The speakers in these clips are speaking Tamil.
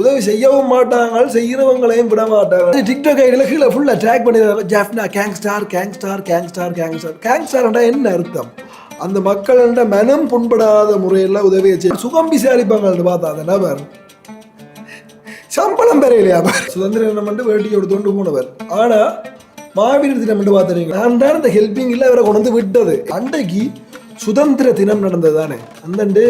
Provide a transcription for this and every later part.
உதவி செய்யவும் மாட்டாங்க செய்கிறவங்களையும் விட மாட்டாங்க. டிக்டாக் ஐடியில் கீழே ஃபுல்லாக ட்ராக் பண்ணிடுறாங்க Jaffna gang star gang star gang star gang star gang ஸ்டார்ன்றா என்ன அர்த்தம்? அந்த மக்கள்கிட்ட மனம் புண்படாத முறையில் உதவியை செய்ய சுகம் விசாரிப்பாங்கன்னு பார்த்தா அந்த நபர். சம்பளம் பெறையிலையா சுதந்திர தினம் வந்து வேட்டி எடுத்துட்டு போனவர். ஆனால் மாவீரர் தினம் என்று பார்த்துறீங்க நான் தான் இந்த ஹெல்பிங் இல்லை அவரை கொண்டு வந்து விட்டது. அன்றைக்கு சுதந்திர தினம் நடந்தது தானே. அந்தண்டு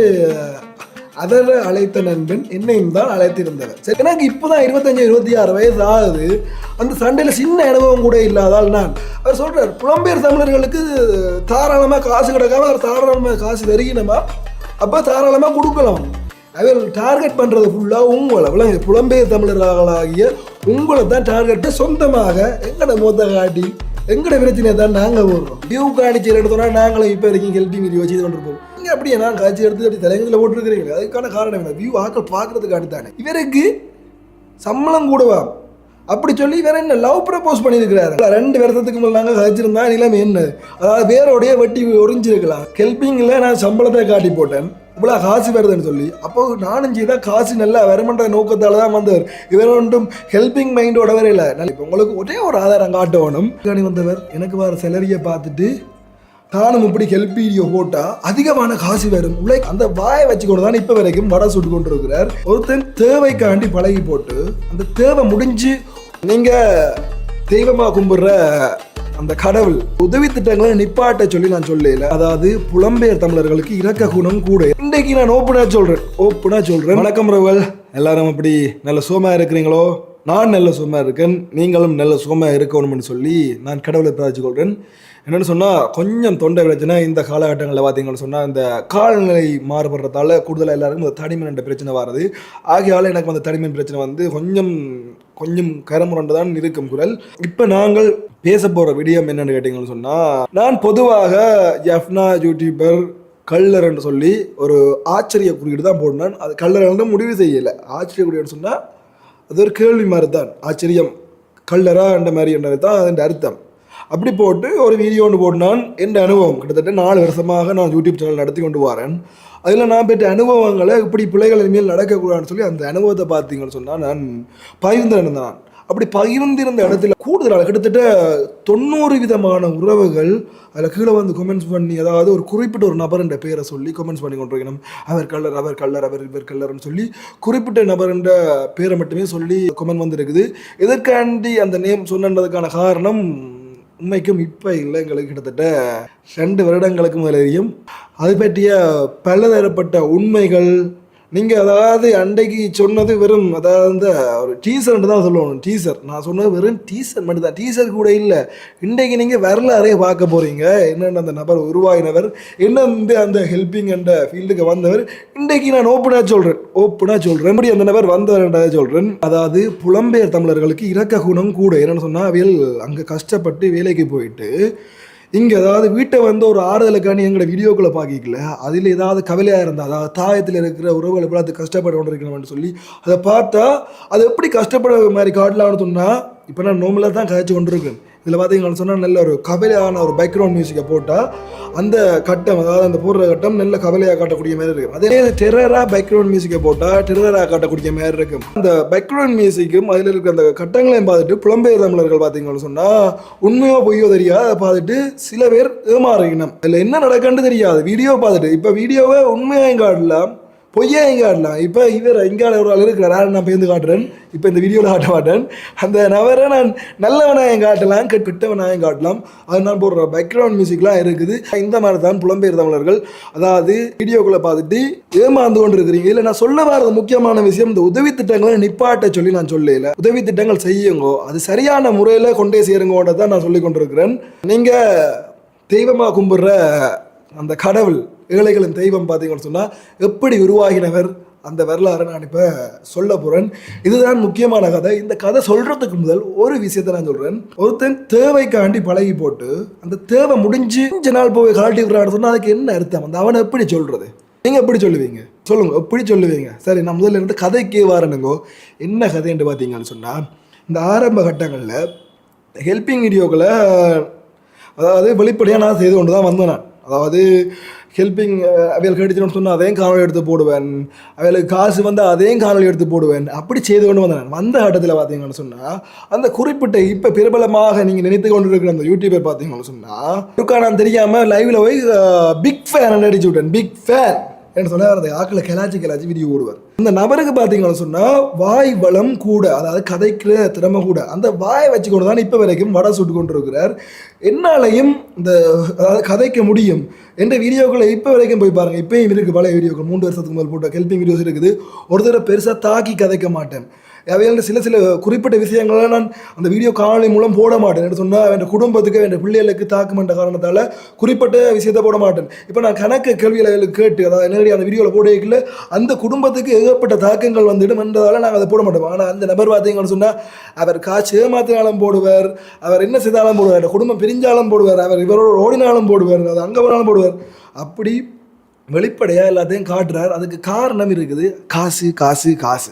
அதர அழைத்த நண்பன் என்னையும் தான் அழைத்திருந்தவர். சரி எனக்கு இப்போதான் இருபத்தஞ்சு இருபத்தி ஆறு வயசு ஆகுது. அந்த சண்டையில் சின்ன அனுபவம் கூட இல்லாதால் நான். அவர் சொல்கிறார் புலம்பெயர் தமிழர்களுக்கு தாராளமாக காசு கிடைக்காம அவர் தாராளமாக காசு தருகினமா அப்போ தாராளமாக கொடுக்கலாம். அவர் டார்கெட் பண்ணுறது ஃபுல்லாக உங்களை விளங்கு புலம்பெயர் தமிழர்களாகிய உங்களை தான் டார்கெட்டை சொந்தமாக எங்கட மொத்த காட்டி எங்கட பிரச்சனையை தான் நாங்கள் போடுறோம். டியூ காணிச்சு எடுத்தோம்னா நாங்களும் இப்போ வரைக்கும் ஹெல்பிங் வீடியோ கொண்டு போகிறோம் நீங்கள் அப்படியே நான் காட்சி எடுத்து அப்படி தலைங்களில் போட்டிருக்கிறீங்க அதுக்கான காரணம் என்ன? வியூ ஆக்கள் பார்க்கறதுக்கு தானே இவருக்கு சம்பளம் கூடவா? அப்படி சொல்லி வேற என்ன லவ் ப்ரப்போஸ் பண்ணியிருக்கிறாரு. ரெண்டு வருஷத்துக்கு மேலே நாங்கள் கழிச்சிருந்தா நிலைமை என்ன? அதாவது வேரோடைய வெட்டி ஒறிஞ்சிருக்கலாம் ஹெல்பிங்கில் நான் சம்பளத்தை காட்டி போட்டேன். இவ்வளோ காசு வருதுன்னு சொல்லி. அப்போ நானும் செய்தால் காசு நல்லா வருமன்ற நோக்கத்தால் தான் வந்தவர். இவர் ஒன்றும் ஹெல்பிங் மைண்டோட வர இல்லை. இப்போ உங்களுக்கு ஒரே ஒரு ஆதாரம் காட்டணும். கணி வந்தவர் எனக்கு வர சேலரியை பார்த்துட்டு தானும் இப்படி ஹெல்ப் வீடியோ போட்டா அதிகமான காசு வரும். உலை அந்த வாயை வச்சுக்கொண்டு தான் இப்போ வரைக்கும் வடை சுட்டு கொண்டு இருக்கிறார் ஒருத்தன் தேவைக்காண்டி பழகி போட்டு அந்த தேவை முடிஞ்சு நீங்க தெய்வமாக கும்பிடுற அந்த கடவுள் உதவி திட்டங்களை நிப்பாட்ட சொல்லி நான் சொல்லல. அதாவது புலம்பெயர் தமிழர்களுக்கு இறக்க குணம் கூட. இன்றைக்கு நான் ஓப்பனா சொல்றேன். ஓப்பனா சொல்றேன். வணக்கம் ரவல் எல்லாரும் அப்படி நல்ல சோமா இருக்கிறீங்களோ? நான் நல்ல சோமா இருக்கேன். நீங்களும் நல்ல சோமா இருக்கணும்னு சொல்லி நான் கடவுளை பிரார்த்திச்சு கொள்றேன் என்னென்னு சொன்னால் கொஞ்சம் தொண்டை பிரச்சனை இந்த காலகட்டங்களில் பார்த்தீங்கன்னு சொன்னால் இந்த காலநிலை மாறுபடுறதால கூடுதலாக எல்லாருக்கும் இந்த தடிமன் என்ற பிரச்சனை வருது. ஆகையால் எனக்கு அந்த தடிமன் பிரச்சனை வந்து கொஞ்சம் கொஞ்சம் கரமுரண்டு தான் இருக்கும் குரல். இப்போ நாங்கள் பேச போகிற விடியம் என்னென்னு கேட்டிங்கன்னு சொன்னால் நான் பொதுவாக ஜஃப்னா யூடியூபர் கல்லர் என்று சொல்லி ஒரு ஆச்சரிய குறியீடு தான் போடுனேன். அது கல்லர் முடிவு செய்யலை. ஆச்சரிய குறியீடு சொன்னால் அது ஒரு கேள்வி மாதிரி தான் ஆச்சரியம். கல்லரா என்ற மாதிரி என்றது தான் அதன் அர்த்தம். அப்படி போட்டு ஒரு வீடியோ ஒன்று போட்டு என் அனுபவம். கிட்டத்தட்ட நாலு வருஷமாக நான் யூடியூப் சேனல் நடத்தி கொண்டு வரேன். அதில் நான் பெற்ற அனுபவங்களை இப்படி பிள்ளைகள் இனிமேல் நடக்கக்கூடாதுன்னு சொல்லி அந்த அனுபவத்தை பார்த்தீங்கன்னு சொன்னால் நான் பகிர்ந்திருந்தேன் நான் அப்படி பகிர்ந்திருந்த இடத்துல கூடுதலாக கிட்டத்தட்ட தொண்ணூறு விதமான உறவுகள் அதில் கீழே வந்து கமெண்ட்ஸ் பண்ணி அதாவது ஒரு குறிப்பிட்ட ஒரு நபர்ன்ற பேரை சொல்லி கமெண்ட்ஸ் பண்ணி கொண்டிருக்கணும். அவர் கல்லர் அவர் கல்லர் அவர் இவர் கல்லர்னு சொல்லி குறிப்பிட்ட நபர்ன்ற பேரை மட்டுமே சொல்லி கமெண்ட் வந்திருக்குது. எதற்காண்டி அந்த நேம் சொன்னதுக்கான காரணம் உண்மைக்கும் இப்போ இல்லை எங்களுக்கு கிட்டத்தட்ட ரெண்டு வருடங்களுக்கு மேலேயும். அது பற்றிய பலதரப்பட்ட உண்மைகள் நீங்கள் அதாவது அன்றைக்கு சொன்னது வெறும் அதாவது இந்த ஒரு டீசர்ன்ட்டு தான் சொல்லணும் டீசர் நான் சொன்னது வெறும் டீசர் மட்டும் தான். டீசர் கூட இல்லை. இன்றைக்கு நீங்கள் வரலாறே பார்க்க போகிறீங்க என்னென்ன அந்த நபர் உருவாகினவர் என்ன வந்து அந்த ஹெல்பிங் என்ற ஃபீல்டுக்கு வந்தவர் இன்றைக்கு நான் ஓப்பனாக சொல்கிறேன் ஓப்பனாக சொல்கிறேன் இப்படி அந்த நபர் வந்தவர் சொல்கிறேன் அதாவது புலம்பெயர் தமிழர்களுக்கு இறக்க குணம் கூட. என்னென்னு சொன்னால் அவையில் அங்கே கஷ்டப்பட்டு வேலைக்கு போயிட்டு இங்கே அதாவது வீட்டை வந்து ஒரு ஆறுதலுக்கான எங்களோட வீடியோக்களை பார்க்கல அதில் ஏதாவது கவலையாக இருந்தால் அதாவது தாயத்தில் இருக்கிற உறவுகள் எப்படி அது கஷ்டப்பட கொண்டிருக்கணும்னு சொல்லி அதை பார்த்தா அது எப்படி கஷ்டப்படுற மாதிரி காட்டலாம்னு சொன்னால் இப்போ நான் நோம்பில் தான் கதைச்சு கொண்டிருக்கேன். இதில் பார்த்தீங்கன்னு சொன்னால் நல்ல ஒரு கவலையான ஒரு பேக்ரவுண்ட் மியூசிக்கை போட்டால் அந்த கட்டம் அதாவது அந்த போடுற கட்டம் நல்ல கவலையாக காட்டக்கூடிய மாதிரி இருக்கும். அதே டெரராக பேக்ரவுண்ட் மியூசிக்கை போட்டால் டெரராக காட்டக்கூடிய மாதிரி இருக்கும். அந்த பேக்ரவுண்ட் மியூசிக்கும் அதில் இருக்கிற அந்த கட்டங்களையும் பார்த்துட்டு புலம்பெயர் தமிழர்கள் பார்த்தீங்கன்னு சொன்னால் உண்மையோ பொய்யோ தெரியாது அதை பார்த்துட்டு சில பேர் ஏமாறுகினம் அதில் என்ன நடக்குன்னு தெரியாது. வீடியோ பார்த்துட்டு இப்போ வீடியோவை உண்மையாக காட்டலாம் பொய்யே எங்க காட்டலாம் இப்போ இவர் இங்கால ஒரு ஆள் இருக்கிறார். யாரை நான் பேருந்து காட்டுறேன். இப்போ இந்த வீடியோவில் காட்ட மாட்டேன். அந்த நபரை நான் நல்லவனாயம் காட்டலாம் கெட்டவனாக கெட்டவனாயம் காட்டலாம். அது நான் போடுற பேக்ரவுண்ட் மியூசிக்லாம் இருக்குது. இந்த மாதிரி தான் புலம்பெயர் தமிழர்கள். அதாவது வீடியோக்குள்ளே பார்த்துட்டு ஏமாந்து கொண்டு இருக்கிறீங்க இல்லை நான் சொல்ல வரது முக்கியமான விஷயம் இந்த உதவி திட்டங்களை நிப்பாட்ட சொல்லி நான் சொல்லல. உதவி திட்டங்கள் செய்யுங்கோ. அது சரியான முறையில் கொண்டே சேருங்கோன்றதை தான் நான் சொல்லி கொண்டிருக்கிறேன். நீங்கள் தெய்வமாக கும்பிட்ற அந்த கடவுள் ஏழைகளின் தெய்வம் பார்த்தீங்கன்னு சொன்னால் எப்படி உருவாகினவர் அந்த வரலாறை நான் இப்போ சொல்ல போகிறேன் இதுதான் முக்கியமான கதை. இந்த கதை சொல்கிறதுக்கு முதல் ஒரு விஷயத்தை நான் சொல்கிறேன் ஒருத்தன் தேவைக்காண்டி பழகி போட்டு அந்த தேவை முடிஞ்சு கொஞ்ச நாள் போய் கலாட்டி விடுறான்னு சொன்னால் அதுக்கு என்ன அர்த்தம்? அந்த அவனை எப்படி சொல்கிறது நீங்கள் எப்படி சொல்லுவீங்க? சொல்லுங்க எப்படி சொல்லுவீங்க? சரி நான் முதல்ல இருந்து கதைக்கே வரணுங்கோ. என்ன கதைன்ட்டு பார்த்தீங்கன்னு சொன்னால் இந்த ஆரம்ப கட்டங்களில் ஹெல்பிங் வீடியோக்களை அதாவது வெளிப்படையாக நான் செய்து கொண்டு தான் வந்தேன் நான். அதாவது ஹெல்பிங் அவைகள் கிடைச்சிடும் சொன்னால் அதையும் காணொலி எடுத்து போடுவேன். அவைகளுக்கு காசு வந்து அதையும் காணொலி எடுத்து போடுவேன். அப்படி செய்து கொண்டு வந்தேன் வந்த கட்டத்தில் பார்த்தீங்கன்னு சொன்னால் அந்த குறிப்பிட்ட இப்போ பிரபலமாக நீங்கள் நினைத்து கொண்டு இருக்கிற அந்த யூடியூபர் பார்த்தீங்கன்னு சொன்னால் இருக்கா நான் தெரியாமல் லைவில் போய் பிக் ஃபேன் அடிச்சு விட்டேன். பிக் ஃபேன் என்று சொன்னால் அந்த ஆக்களை கிளாச்சி கிளாச்சி வீடியோ ஓடுவார். இந்த நபருக்கு பார்த்தீங்கன்னு சொன்னால் வாய் வளம் கூட அதாவது கதைக்கிற திறமை கூட அந்த வாயை வச்சுக்கொண்டு தான் இப்போ வரைக்கும் வடை சுட்டு கொண்டு இருக்கிறார் என்னாலையும் இந்த அதாவது கதைக்க முடியும் என்ற வீடியோக்களை இப்போ வரைக்கும் போய் பாருங்கள் இப்போயும் இருக்குது பழைய வீடியோக்கள். மூன்று வருஷத்துக்கு மேல் போட்ட ஹெல்பிங் வீடியோஸ் இருக்குது. ஒரு தடவை பெருசாக தாக்கி கதைக்க மாட்டேன். அவையான சில சில குறிப்பிட்ட விஷயங்களை நான் அந்த வீடியோ காணொலி மூலம் போட மாட்டேன். என்று சொன்னால் என் குடும்பத்துக்கு என் பிள்ளைகளுக்கு தாக்குமென்ற காரணத்தால் குறிப்பிட்ட விஷயத்தை போட மாட்டேன். இப்போ நான் கணக்கு கேள்விகளை கேட்டு அதாவது நேரடி அந்த வீடியோவில் போடல அந்த குடும்பத்துக்கு ஏகப்பட்ட தாக்கங்கள் வந்துடும் என்றதால் நாங்கள் அதை போட மாட்டோம். ஆனால் அந்த நபர் பார்த்தீங்கன்னு சொன்னால் அவர் காசு ஏமாத்தினாலும் போடுவார் அவர் என்ன செய்தாலும் போடுவார் குடும்பம் பிரிஞ்சாலும் போடுவார் அவர் இவரோட ஓடினாலும் போடுவார் அது அங்கே போனாலும் போடுவார். அப்படி வெளிப்படையாக எல்லாத்தையும் காட்டுறார். அதுக்கு காரணம் இருக்குது காசு காசு காசு.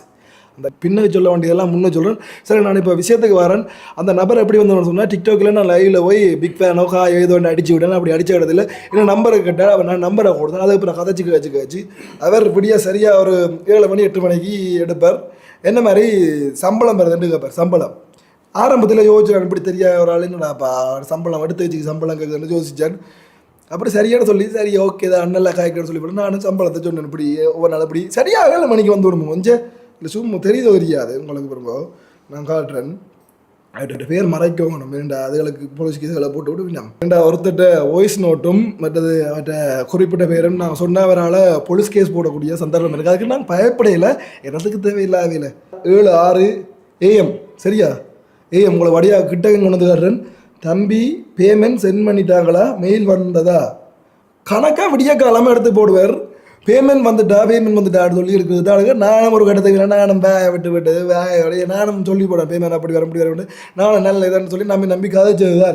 அந்த பின்னுக்கு சொல்ல வேண்டியதெல்லாம் முன்னே சொல்கிறேன் சரி நான் இப்போ விஷயத்துக்கு வரேன். அந்த நபர் எப்படி வந்து சொன்னால் டிக்டாக்கில் நான் லைவில் போய் பிக் ஃபேனோ கா ஏதோ ஒன்று அடிச்சு விட்டேன் அப்படி அடிச்ச இடத்துல என்ன நம்பரை கேட்டால் அவர் நான் நம்பரை கொடுத்தேன். அதுக்கு அப்புறம் கதைச்சு கழிச்சு கழிச்சு அவர் விடிய சரியாக ஒரு ஏழு மணி எட்டு மணிக்கு எடுப்பார். என்ன மாதிரி சம்பளம் பெறதுன்னு கேட்பார் சம்பளம். ஆரம்பத்தில் யோசிச்சான் இப்படி தெரியாத ஒரு ஆள் என்னடாப்பா சம்பளம் எடுத்து வச்சுக்கு சம்பளம் கேட்குதுன்னு யோசிச்சான். அப்புறம் சரியான சொல்லி சரி ஓகே தான் அண்ணெல்லாம் காய்க்கிறேன்னு சொல்லி போட்டு நானும் சம்பளத்தை சொன்னேன் இப்படி ஒவ்வொரு நாள் இப்படி. சரியாக ஏழு மணிக்கு வந்து விடுமோ கொஞ்சம் இல்லை சும்மா தெரியுதோ தெரியாது. உங்களுக்கு பிறகு நான் காட்டுறேன். அவர்கிட்ட பேர் மறைக்கவும் நம்ம ரெண்டா அதுகளுக்கு போலீஸ் கேஸுகளை போட்டு விட்டு ரெண்டா ஒருத்தட்ட வாய்ஸ் நோட்டும் மற்றது அவர்கிட்ட குறிப்பிட்ட பேரும் நான் சொன்னவரால் போலீஸ் கேஸ் போடக்கூடிய சந்தர்ப்பம் இருக்குது அதுக்கு நான் பயப்படையில. இடத்துக்கு தேவையில்லாத ஏழு ஆறு ஏஎம் சரியா? ஏஎம் உங்களை வடியா கிட்ட கொண்டு வந்து காட்டுறேன். தம்பி பேமெண்ட் சென்ட் பண்ணிட்டாங்களா மெயில் வந்ததா? கணக்காக விடிய காலமாக எடுத்து போடுவார். பேமெண்ட் வந்துட்டா பேமெண்ட் வந்துட்டான்னு சொல்லி இருக்குது அழகு நானும் ஒரு கட்டத்துக்கு நானும் வேய விட்டு விட்டு வேய நானும் சொல்லி போடேன் பேமெண்ட் அப்படி வர முடியாது விட்டு நானும் நல்ல இதான்னு சொல்லி நம்பி நம்பி கதைச்சது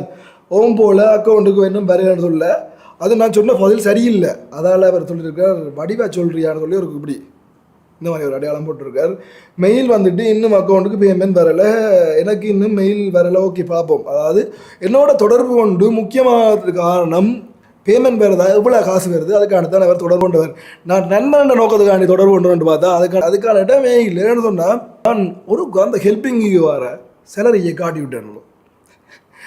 ஓம் போல் அக்கௌண்ட்டுக்கு வேணும் வரேன்னு சொல்ல. அது நான் சொன்ன பதில் சரியில்லை. அதால் அவர் சொல்லியிருக்கார் வடிவா சொல்றியான்னு சொல்லி ஒரு இப்படி. இந்த மாதிரி ஒரு அடையாளம் போட்டிருக்கார். மெயில் வந்துட்டு இன்னும் அக்கௌண்ட்டுக்கு பேமெண்ட் வரலை. எனக்கு இன்னும் மெயில் வரலை. ஓகே பார்ப்போம். அதாவது என்னோட தொடர்பு கொண்டு முக்கியமான காரணம் பேமெண்ட் வருதா எவ்வளோ காசு வருது அதுக்கான தான் அவர் தொடர்பு கொண்டவர். நான் நண்பன் நோக்கத்துக்காண்டி தொடர்பு கொண்டு பார்த்தா அதுக்கான அதுக்கான இடமே இல்லைன்னு சொன்னால் நான் ஒரு அந்த ஹெல்பிங்கு வர சேலரியை காட்டி விட்டேன்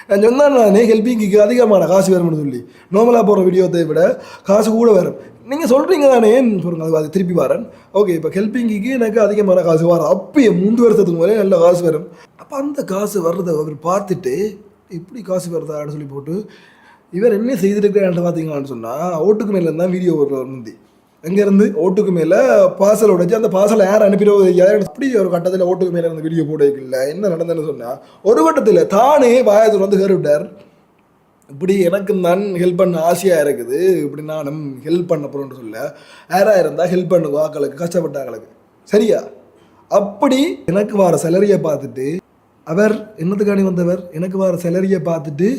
நான் சொன்னேன் நானே ஹெல்பிங்க்கு அதிகமான காசு வரும்னு சொல்லி. நார்மலாக போகிற வீடியோத்தை விட காசு கூட வரும். நீங்கள் சொல்கிறீங்க தானே சொல்லுங்கள் அது அது திருப்பி வரேன். ஓகே இப்போ ஹெல்பிங்க்கு எனக்கு அதிகமான காசு வரும். அப்பயே மூன்று வருஷத்துக்கு மேலே நல்ல காசு வரும். அப்போ அந்த காசு வர்றதை அவர் பார்த்துட்டு இப்படி காசு வருதான்னு சொல்லி போட்டு இவர் என்ன செய்திருக்கிறார் பார்த்தீங்களான்னு சொன்னால் ஓட்டுக்கு மேலே தான் வீடியோ ஒரு முந்தி. அங்கேருந்து ஓட்டுக்கு மேலே பார்சல் உடைச்சு அந்த பார்சலை யார் அனுப்பிடுவது யார் அப்படி ஒரு கட்டத்தில் ஓட்டுக்கு மேலே இருந்து வீடியோ போடல என்ன நடந்ததுன்னு சொன்னால் ஒரு கட்டத்தில் தானே வாயத்தில் வந்து கேறிவிட்டார் விட்டார் இப்படி எனக்கு தான் ஹெல்ப் பண்ண ஆசையாக இருக்குது. இப்படி நானும் ஹெல்ப் பண்ண போகிறோன்னு சொல்ல யாராக இருந்தால் ஹெல்ப் பண்ணுங்க ஆக்களுக்கு கஷ்டப்பட்டாங்களுக்கு சரியா? அப்படி எனக்கு வர சேலரியை பார்த்துட்டு அவர் என்னத்துக்காண்டி வந்தவர்? எனக்கு வர சேலரியை பார்த்துட்டு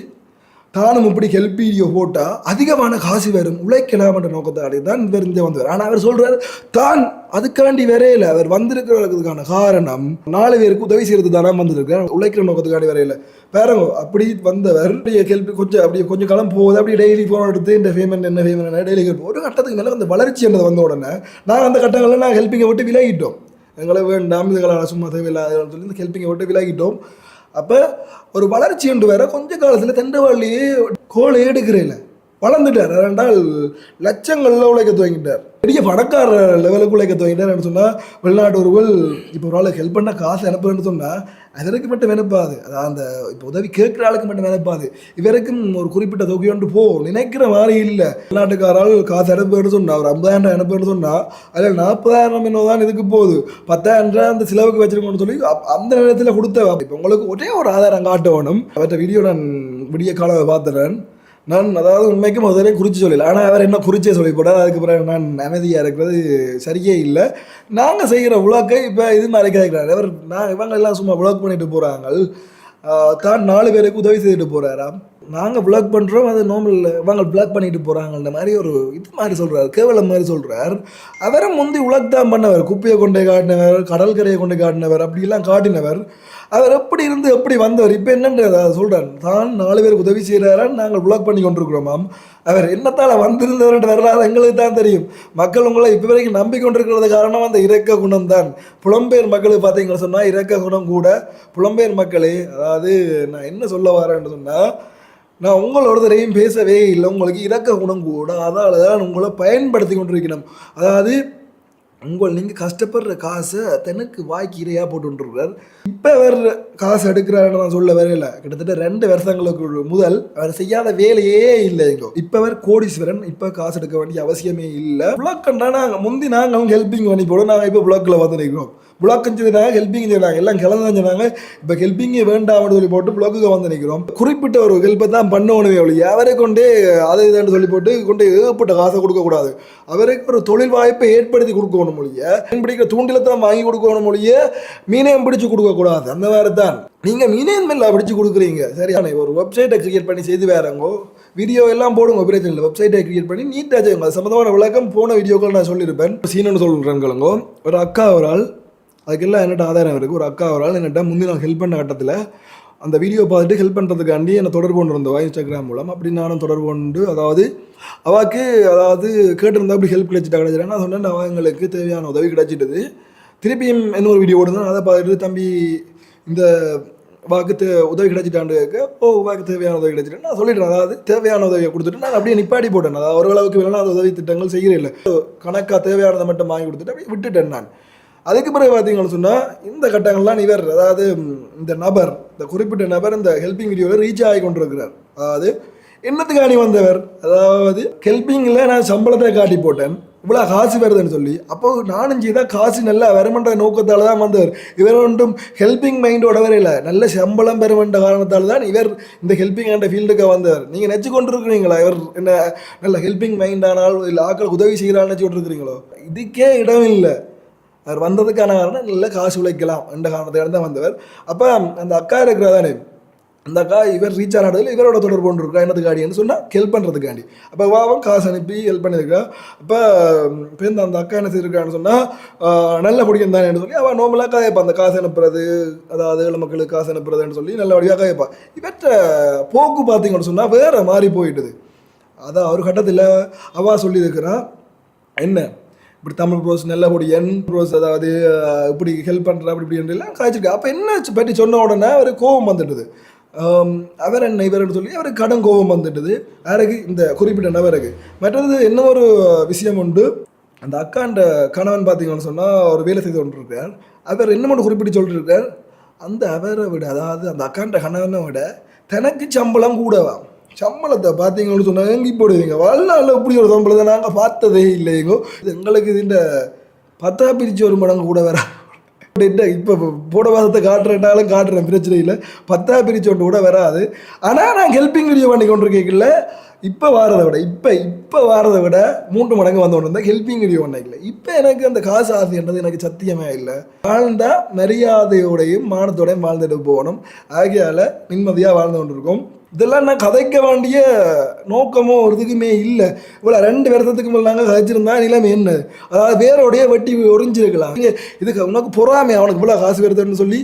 தானும் இப்படி ஹெல்ப் வீடியோ போட்டால் அதிகமான காசு வரும். உழைக்கலாம் என்ற தான் இவர் இங்கே வந்தவர். ஆனால் அவர் சொல்கிறார் தான் அதுக்காண்டி வரையில அவர் வந்திருக்கிறதுக்கான காரணம் நாலு பேருக்கு உதவி செய்யறது தானே வந்திருக்கார் உழைக்கிற நோக்கத்துக்காண்டி வரையில. பாருங்க அப்படி வந்தவர் ஹெல்ப் கொஞ்சம் அப்படியே கொஞ்சம் காலம் போகுது. அப்படி டெய்லி ஃபோன் எடுத்து இந்த பேமெண்ட் என்ன பேமெண்ட் என்ன? டெய்லி ஹெல்ப் ஒரு கட்டத்துக்கு மேலே அந்த வளர்ச்சி என்றது வந்த உடனே நான் அந்த கட்டங்களில் நான் ஹெல்ப்பிங்கை விட்டு விலகிட்டோம். எங்களை வேண்டாம் இதுகளால் சும்மா தேவையில்லாத சொல்லி இந்த ஹெல்ப்பிங்கை விட்டு விலகிட்டோம். அப்போ ஒரு வளர்ச்சி என்று வேற. கொஞ்ச காலத்தில் தண்டவாளியே கோலை எடுக்கிறேன் வளர்ந்துட்டார். ரெண்டால் லட்சங்களில் உழைக்க துவங்கிட்டார். பெரிய பணக்கார லெவலுக்கு உழைக்க துவங்கிட்டார். சொன்னால் வெளிநாட்டு ஒருவள் இப்போ ஒரு ஆளுக்கு ஹெல்ப் பண்ண காசு அனுப்புறேன்னு சொன்னால் அதற்கு மட்டும் வினப்பாது அதான் அந்த இப்போ உதவி கேட்குற ஆளுக்கு மட்டும் வினப்பாது இவருக்கும் ஒரு குறிப்பிட்ட தொகை ஒன்று போ. நினைக்கிற மாதிரி இல்லை. வெளிநாட்டுக்காரால் காசு அனுப்புன்னு சொன்னால் ஒரு ஐம்பதாயிரம் அனுப்புன்னு சொன்னால் அதில் நாற்பதாயிரம் என்னதான் இதுக்கு போகுது. பத்தாயிரம் ரூபாய் அந்த செலவுக்கு வச்சிருக்கோம்னு சொல்லி அந்த நேரத்தில் கொடுத்த இப்போ உங்களுக்கு ஒரே ஒரு ஆதாரம் காட்டணும் அவற்றை வீடியோ நான் விடிய காலம் பார்த்துறேன். நான் அதாவது உண்மைக்கு முதலே குறித்து சொல்லல. ஆனால் அவர் என்ன குறிச்சே சொல்லி போட்டார் அதுக்கு பிறகு நான் அமைதியாக இருக்கிறது சரியே இல்லை. நாங்கள் செய்கிற உலக்கை இப்போ இது மாதிரி கேட்குறாரு அவர் நான் இவங்க எல்லாம் சும்மா உலக் பண்ணிட்டு போகிறாங்க தான் நாலு பேருக்கு உதவி செய்துட்டு போகிறாராம் நாங்கள் பிளாக் பண்ணுறோம் அது நார்மல் இவங்க பிளாக் பண்ணிட்டு போகிறாங்கன்ற மாதிரி ஒரு இது மாதிரி சொல்கிறார் கேவலம் மாதிரி சொல்கிறார் அவரை முந்தி உலக் தான் பண்ணவர். குப்பையை கொண்டே காட்டினவர் கடற்கரையை கொண்டு காட்டினவர் அப்படிலாம் காட்டினவர். அவர் எப்படி இருந்து எப்படி வந்தவர்? இப்போ என்னன்றத சொல்கிறார் தான் நாலு பேருக்கு உதவி செய்கிறாரான்னு நாங்கள் பிளாக் பண்ணி கொண்டிருக்கிறோமாம் அவர் என்னத்தால் வந்திருந்தவர்கிட்ட வரலாறு எங்களுக்கு தான் தெரியும். மக்கள் உங்களை இப்போ வரைக்கும் நம்பிக்கொண்டிருக்கிறது காரணம் அந்த இரக்க குணம் தான். புலம்பெயர் மக்களுக்கு பார்த்தீங்கன்னு சொன்னால் இரக்க குணம் கூட புலம்பெயர் மக்களே அதாவது நான் என்ன சொல்ல வரேன்னு சொன்னால் நான் உங்களோடதையும் பேசவே இல்லை. உங்களுக்கு இரக்க குணம் கூட அதால் தான் உங்களை பயன்படுத்தி கொண்டிருக்கணும் அதாவது உங்கள் நீங்கள் கஷ்டப்படுற காசை தனக்கு வாய்க்கு இரையாக போட்டுருக்கார் இப்போ அவர் காசு எடுக்கிறாருன்னு நான் சொல்ல வரையில கிட்டத்தட்ட ரெண்டு வருஷங்களுக்கு முதல் அவர் செய்யாத வேலையே இல்லை இங்கோ. இப்போ அவர் கோடீஸ்வரன் இப்போ காசு எடுக்க வேண்டிய அவசியமே இல்லை. புளாக்கண்டா நாங்கள் முந்தி நாங்கள் ஹெல்பிங் பண்ணி போட நாங்கள் இப்போ புளக்கில் வந்து நிற்கிறோம் புளாக்கம் செய்தாங்க ஹெல்பிங் செய்கிறாங்க எல்லாம் கிளந்து சொன்னாங்க. இப்போ ஹெல்பிங்கே வேண்டாம்னு சொல்லி போட்டு புளாக்குக்கு வந்து நிற்கிறோம் குறிப்பிட்ட ஒரு ஹெல்ப்பை தான் பண்ணணுமே ஒழிய அவரை கொண்டே அதை இதான்னு சொல்லி போட்டு கொண்டு ஏகப்பட்ட காசை கொடுக்கக்கூடாது அவருக்கு ஒரு தொழில் வாய்ப்பை ஏற்படுத்தி கொடுக்கணும் மொழிய மீன் பிடிக்கிற தூண்டில தான் வாங்கி கொடுக்கணும் மொழிய மீனையும் பிடிச்சு கொடுக்கக்கூடாது அந்த மாதிரி தான் நீங்கள் மீனையும் இல்லை பிடிச்சு கொடுக்குறீங்க. சரியான ஒரு வெப்சைட்டை கிரியேட் பண்ணி செய்து வேறங்கோ வீடியோ எல்லாம் போடுங்க பிரச்சனை இல்லை வெப்சைட்டை கிரியேட் பண்ணி நீட்டாக செய்யுங்க. அது சம்மந்தமான விளக்கம் போன வீடியோக்கள் நான் சொல்லியிருப்பேன். சீனன்னு சொல்கிறேன்களுங்கோ ஒரு அக்கா ஒரு ஆள். அதுக்கெல்லாம் என்னட்ட ஆதாரம் இருக்குது ஒரு அக்கா ஒரு ஆள் என்னட்ட முந்தி நான் ஹெல்ப் பண்ண கட்டத்தில் அந்த வீடியோ பார்த்துட்டு ஹெல்ப் பண்ணுறதுக்காண்டி என்னை தொடர்பு கொண்டு இருந்தவா இன்ஸ்டாகிராம் மூலம். அப்படி நானும் தொடர்பு கொண்டு அதாவது அவாக்கு அதாவது கேட்டிருந்தா அப்படி ஹெல்ப் கிடைச்சிட்டா கிடைச்சிட்டா நான் சொன்னேன் அவங்களுக்கு தேவையான உதவி கிடைச்சிட்டது. திருப்பியும் இன்னொரு வீடியோ ஓடுதான் அதை பார்த்துட்டு தம்பி இந்த வாக்கு தே உதவி கிடைச்சிட்டாண்டு ஓ வாக்கு தேவையான உதவி கிடைச்சிட்டு நான் சொல்லிடுறேன் அதாவது தேவையான உதவியை கொடுத்துட்டு நான் அப்படியே நிப்பாடி போட்டேன். அதாவது ஓரளவுக்கு வேணால் அந்த உதவி திட்டங்கள் செய்கிறேன் இல்லை. கணக்காக தேவையானதை மட்டும் வாங்கி கொடுத்துட்டு அப்படியே விட்டுட்டேன் நான். அதுக்கு பிறகு பார்த்தீங்கன்னு சொன்னால் இந்த கட்டங்கள்லாம் இவர் அதாவது இந்த நபர் இந்த குறிப்பிட்ட நபர் இந்த ஹெல்பிங் வீடியோவில் ரீச் ஆகி கொண்டிருக்கிறார். அதாவது என்னத்துக்காணி வந்தவர்? அதாவது ஹெல்பிங்கில் நான் சம்பளத்தை காட்டி போட்டேன் இவ்வளோ காசு வருதுன்னு சொல்லி. அப்போ நானும் செய்தால் காசு நல்லா வருமென்ற நோக்கத்தால் தான் வந்தவர். இவர் ஒன்றும் ஹெல்பிங் மைண்டோட இல்லை. நல்ல சம்பளம் பெறுமென்ற காரணத்தால் தான் இவர் இந்த ஹெல்பிங் என்ற ஃபீல்டுக்கு வந்தவர். நீங்கள் நெச்சு கொண்டிருக்கிறீங்களா? இவர் என்ன நல்ல ஹெல்பிங் மைண்டானால் இல்லை ஆக்கள் உதவி செய்கிறான்னு நினச்சி கொண்டிருக்கிறீங்களோ? இதுக்கே இடம் இல்லை. அவர் வந்ததுக்கான காரணம் நல்ல காசு உழைக்கலாம் என்ற காரணத்துக்காக தான் வந்தவர். அப்போ அந்த அக்கா இருக்கிறா தானே அந்த அக்கா இவர் ரீச் ஆனதில் இவரோட தொடர்பு ஒன்று இருக்கா? என்னதுக்காடின்னு சொன்னால் ஹெல்ப் பண்ணுறதுக்காண்டி அப்போ வாவும் காசு அனுப்பி ஹெல்ப் பண்ணியிருக்கா. அப்போ இப்போ இந்த அந்த அக்கா என்ன செய்யிருக்கான்னு சொன்னால் நல்ல பிடிக்கும் தானேன்னு சொல்லி அவள் நோம்பலாக காயப்பா. அந்த காசு அனுப்புறது அதாவது ஏழை மக்களுக்கு காசு அனுப்புறதுன்னு சொல்லி நல்லபடியாக காயப்பா. இவற்ற போக்கு பார்த்தீங்கன்னு சொன்னால் வேறு மாறி போயிட்டுது. அதான் ஒரு கட்டத்தில் அவள் சொல்லியிருக்கிறான் என்ன? இப்படி தமிழ் ப்ரோஸ் நல்லபடி என் ப்ரோஸ் அதாவது இப்படி ஹெல்ப் பண்ணுற அப்படி இப்படி எல்லாம் காய்ச்சிருக்கு. அப்போ என்ன பற்றி சொன்ன உடனே அவர் கோபம் வந்துட்டுது. அவர் என்ன இவர்னு சொல்லி அவருக்கு கடும் கோபம் வந்துட்டுது. யாருக்கு இந்த குறிப்பிட்ட நபருக்கு. மற்றது என்ன ஒரு விஷயம் உண்டு. அந்த அக்காண்ட கணவன் பார்த்தீங்கன்னு சொன்னால் ஒரு வேலை செய்து கொண்டிருக்கார் அவர் என்ன மட்டும் குறிப்பிட்டு சொல்லிட்டு இருக்கார் அந்த அவரை விட அதாவது அந்த அக்காண்ட கணவனை விட தனக்கு சம்பளம் கூடவா? சம்பளத்தை பார்த்தீங்கன்னு சொன்னாங்க எங்கே போடுவீங்க. வாழ்நாளில் இப்படி ஒரு சம்பளத்தை நாங்கள் பார்த்ததே இல்லைங்கோ இது எங்களுக்கு இதுண்ட பத்தா பிரித்து ஒரு மடங்கு கூட வேற. இப்போ போட வாசத்தை காட்டுறேன்னாலும் காட்டுறேன் பிரச்சனை இல்லை. பத்தா பிரித்து ஒன்று கூட வராது. ஆனால் நான் ஹெல்பிங் வீடியோ பண்ணி கொண்டிருக்கல இப்போ வாரதை விட இப்போ இப்போ வாரதை விட மூன்று மடங்கு வந்து கொண்டு இருந்தால் ஹெல்பிங் வீடியோ பண்ணிக்கல இப்போ எனக்கு அந்த காசு ஆசைன்றது எனக்கு சத்தியமே இல்லை. வாழ்ந்தா மரியாதையோடையும் மானத்தோடையும் வாழ்ந்துட்டு போகணும். ஆகையால் நிம்மதியாக வாழ்ந்து கொண்டிருக்கோம். இதெல்லாம் நான் கதைக்க வேண்டிய நோக்கமோ ஒரு இதுக்குமே இல்லை. இவ்வளோ ரெண்டு வருஷத்துக்கு மேலே நாங்கள் கதைச்சிருந்தா நிலைமை என்ன? அதாவது வேரோடைய வெட்டி ஒறிஞ்சிருக்கலாம். இதுக்கு உனக்கு பொறாமை அவனுக்கு இவ்வளோ காசு வருதுன்னு சொல்லி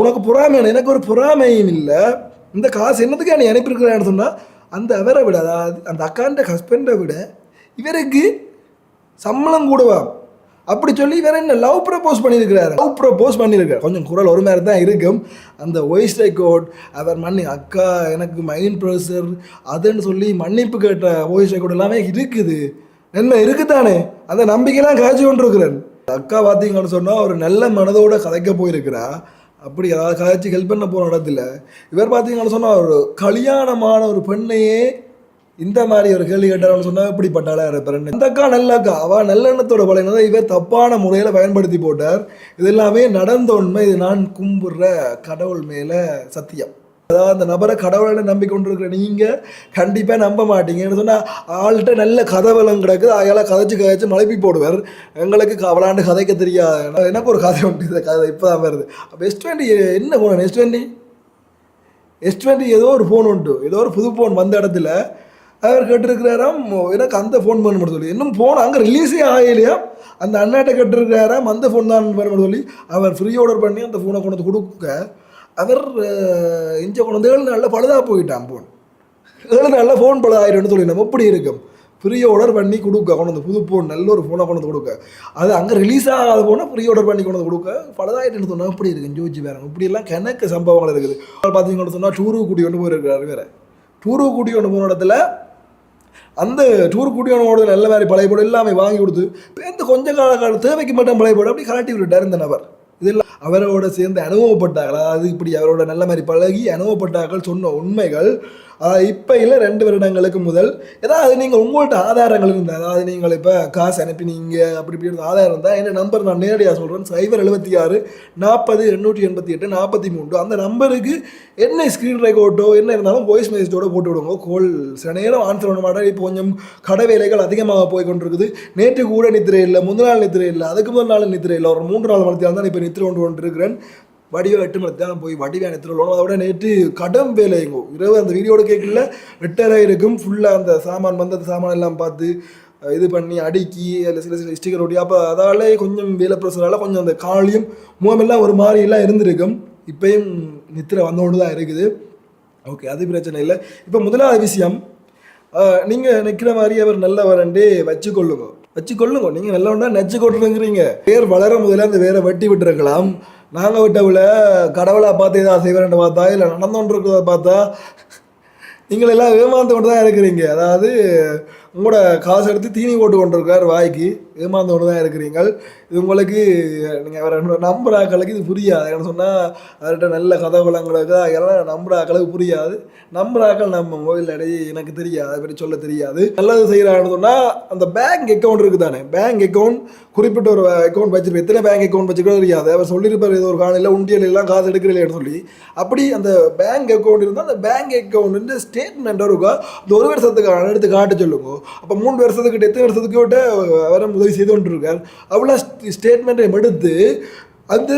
உனக்கு பொறாமை எனக்கு ஒரு பொறாமையும் இல்லை. இந்த காசு என்னத்துக்கு நீ அனுப்பியிருக்கிறான்னு சொன்னால் அந்த அவரை விட அதாவது அந்த அக்காண்ட ஹஸ்பண்டை விட இவருக்கு சம்பளம் கூடவா? அப்படி சொல்லி வேற என்ன? லவ் ப்ரப்போஸ் பண்ணியிருக்கிறாரு. லவ் ப்ரப்போஸ் பண்ணியிருக்காரு. கொஞ்சம் குரல் ஒரு மாதிரி தான் இருக்கும். அந்த வாய்ஸ் ரெக்கார்ட் அவர் மன்னி அக்கா எனக்கு மைண்ட் ப்ரெஷர் அதுன்னு சொல்லி மன்னிப்பு கேட்ட வாய்ஸ் ரெக்கார்ட் எல்லாமே இருக்குது. என்ன இருக்குதானே? அந்த நம்பிக்கையெல்லாம் காய்ச்சி கொண்டிருக்கிறேன் அக்கா பார்த்தீங்கன்னு சொன்னால் ஒரு நல்ல மனதோட கதைக்க போயிருக்கிறா. அப்படி ஏதாவது கதைச்சு ஹெல்ப் பண்ண போகிற இடத்துல இவர் பார்த்தீங்கன்னு சொன்னால் ஒரு கல்யாணமான ஒரு பெண்ணையே இந்த மாதிரி ஒரு கேள்வி கேட்டார்னு சொன்னா இப்படிப்பட்டாலே இருப்பார் இந்த அக்கா நல்ல அக்கா. அவ நல்லெண்ணத்தோட பழையனதை இவர் தப்பான முறையில் பயன்படுத்தி போட்டார். இது எல்லாமே நடந்த உண்மை இது நான் கும்பிடுற கடவுள் மேல சத்தியம். அதாவது அந்த நபரை கடவுளை நம்பி கொண்டிருக்கிற நீங்க கண்டிப்பா நம்ப மாட்டீங்கன்னு சொன்னா ஆள்கிட்ட நல்ல கதவலம் கிடக்குது. அயால கதைச்சு கதைச்சு மலைப்பி போடுவார். எங்களுக்கு அவளாண்டு கதைக்க தெரியாது. எனக்கு ஒரு கதை உண்டு. இந்த கதை இப்போதான் வருது. எஸ் டுவெண்ட்டி என்ன போன எஸ் டுவெண்ட்டி எஸ் டுவெண்ட்டி ஏதோ ஒரு ஃபோன் உண்டு. ஏதோ ஒரு புது ஃபோன் வந்த இடத்துல அவர் கேட்டிருக்கிறாராம் எனக்கு அந்த ஃபோன் பண்ண சொல்லி. இன்னும் ஃபோன் அங்கே ரிலீஸே ஆகலையா? அந்த அண்ணாட்ட கேட்டிருக்கிறாராம் அந்த ஃபோன் தான் வேணும் சொல்லி அவர் ஃப்ரீ ஆர்டர் பண்ணி அந்த ஃபோனை கொண்டு வந்து கொடுக்க அவர் இஞ்ச கொண்டு வந்து ஏழு நாளில் பழுதாக போயிட்டான் ஃபோன் ஏழு நாளில் ஃபோன் பழுதாயிடும்னு சொல்லி நம்ம எப்படி இருக்கும்? ஃப்ரீ ஆர்டர் பண்ணி கொடுக்க கொண்டு வந்து புது ஃபோன் நல்ல ஒரு ஃபோனை கொண்டு வந்து கொடுக்க. அது அங்கே ரிலீஸ் ஆகாத ஃபோனை ஃப்ரீ ஆர்டர் பண்ணி கொண்டு வந்து கொடுக்க பழுதாயிட்டுன்னு சொன்னால் எப்படி இருக்குது ஜோஜி வேறு இப்படிலாம் கணக்கு சம்பவங்கள் இருக்குது. பார்த்தீங்கன்னு சொன்னால் டூருக்கு கூட்டி கொண்டு போயிருக்கிறாரு வேறு. டூருக்கு கூட்டி கொண்டு போன இடத்துல அந்த டூர் கூட்டியோட நல்ல மாதிரி பழைய போடு எல்லாமே வாங்கி கொடுத்து பேருந்து கொஞ்ச கால கால தேவைக்கு மட்டும் பழைய போடு அப்படி கலட்டி விட்டார் இந்த நபர். இதெல்லாம் அவரோட சேர்ந்து அனுபவப்பட்டார்கள். அதாவது இப்படி அவரோட நல்ல மாதிரி பழகி அனுபவப்பட்டார்கள் சொன்ன உண்மைகள் அதாவது இப்போ இல்லை ரெண்டு வருடங்களுக்கு முதல். ஏதாவது நீங்கள் உங்கள்கிட்ட ஆதாரங்கள் இருந்தால் அதாவது நீங்கள் இப்போ காசு அனுப்பினீங்க அப்படி இப்படி இருந்த ஆதாரம் இருந்தால் என்ன நம்பர் நான் நேரடியாக சொல்கிறேன் சைபர் எழுபத்தி ஆறு நாற்பது எண்ணூற்றி எண்பத்தி எட்டு நாற்பத்தி மூன்று. அந்த நம்பருக்கு என்ன ஸ்க்ரீன் ரெக்கார்டோ என்ன இருந்தாலும் வாய்ஸ் மெசேஜோட போட்டு விடுங்க. கோல் சில நேரம் ஆன்சர் பண்ண மாட்டேன். இப்போ கொஞ்சம் கடை வேலைகள் அதிகமாக போய் கொண்டிருக்குது. நேற்று கூட நித்திரை இல்லை முந்தின நாள் நித்திரை இல்லை அதுக்கு முதல் நாள் நித்திரை இல்லை ஒரு மூன்று நாள் மணி தான் இப்போ நித்திரை கொண்டு கொண்டிருக்கிறேன். வடிவ எட்டு மணி தான் போய் வடிவ நித்திரை அதை விட நேற்று கடும் வேலைங்க இரவு அந்த வீடியோட கேட்கல. எட்டரை இருக்கும். ஃபுல்லாக அந்த சாமான் வந்த சாமான் எல்லாம் பார்த்து இது பண்ணி அடுக்கி அதில் சில சில ஸ்டிக்கர் ஒட்டி அப்போ அதால் கொஞ்சம் வேலை பிரச்சனால கொஞ்சம் அந்த காலியும் முகமெல்லாம் ஒரு மாதிரி எல்லாம் இருந்திருக்கும். இப்பயும் நித்திரை வந்தோடு தான் இருக்குது. ஓகே அது பிரச்சனை இல்லை. இப்போ முதலாவது விஷயம் நீங்கள் நிற்கிற மாதிரி அவர் நல்லவரண்டே வச்சுக்கொள்ளுங்க. வச்சுக்கொள்ளுங்க. நீங்கள் நல்லவனா நச்சு கொட்டுறீங்க வேர் வளர முதல்ல அந்த வேரை வெட்டி விட்டுருக்கலாம். நாங்கள் விட்டவுல கடவுளாக பார்த்து ஏதாவது செய்வேன் பார்த்தா இல்லை நடந்து இருக்கிறத பார்த்தா நீங்கள் எல்லாம் ஏமாந்து கொண்டு தான் இருக்கிறீங்க. அதாவது உங்களோட காசு எடுத்து தீனி போட்டு கொண்டிருக்கார் வாய்க்கு. ஏமாந்தோடு தான் இருக்கிறீங்க இது உங்களுக்கு நீங்கள் அவரை நம்புற ஆக்களுக்கு இது புரியாது. ஏன்னு சொன்னால் அவர்கிட்ட நல்ல கதை வளங்களுக்கு அதெல்லாம் நம்புற ஆக்களுக்கு புரியாது. நம்புற ஆக்கள் நம்ம இல்லை இடையே எனக்கு தெரியாது அதை பற்றி சொல்ல தெரியாது. நல்லது செய்கிறான்னு சொன்னால் அந்த பேங்க் அக்கௌண்ட் இருக்குது தானே பேங்க் அக்கௌண்ட் குறிப்பிட்ட ஒரு அக்கௌண்ட் வச்சிருப்பேன் எத்தனை பேங்க் அக்கௌண்ட் வச்சுக்கூட தெரியாது. அவர் சொல்லியிருப்பார் ஏதோ ஒரு காலையில் உண்டியல் எல்லாம் காசு எடுக்கிறீங்களேன்னு சொல்லி. அப்படி அந்த பேங்க் அக்கௌண்ட் இருந்தால் அந்த பேங்க் அக்கௌண்ட் ஸ்டேட்மெண்ட் இருக்கா அந்த ஒரு வருஷத்துக்கு எடுத்து காட்ட சொல்லுங்க. அப்போ மூணு வருஷத்துக்கு எத்தனை வருஷத்துக்கு விட்டு அவரை உதவி செய்து கொண்டு இருக்கார் அவ்வளோ ஸ்டேட்மெண்ட்டை எடுத்து அந்த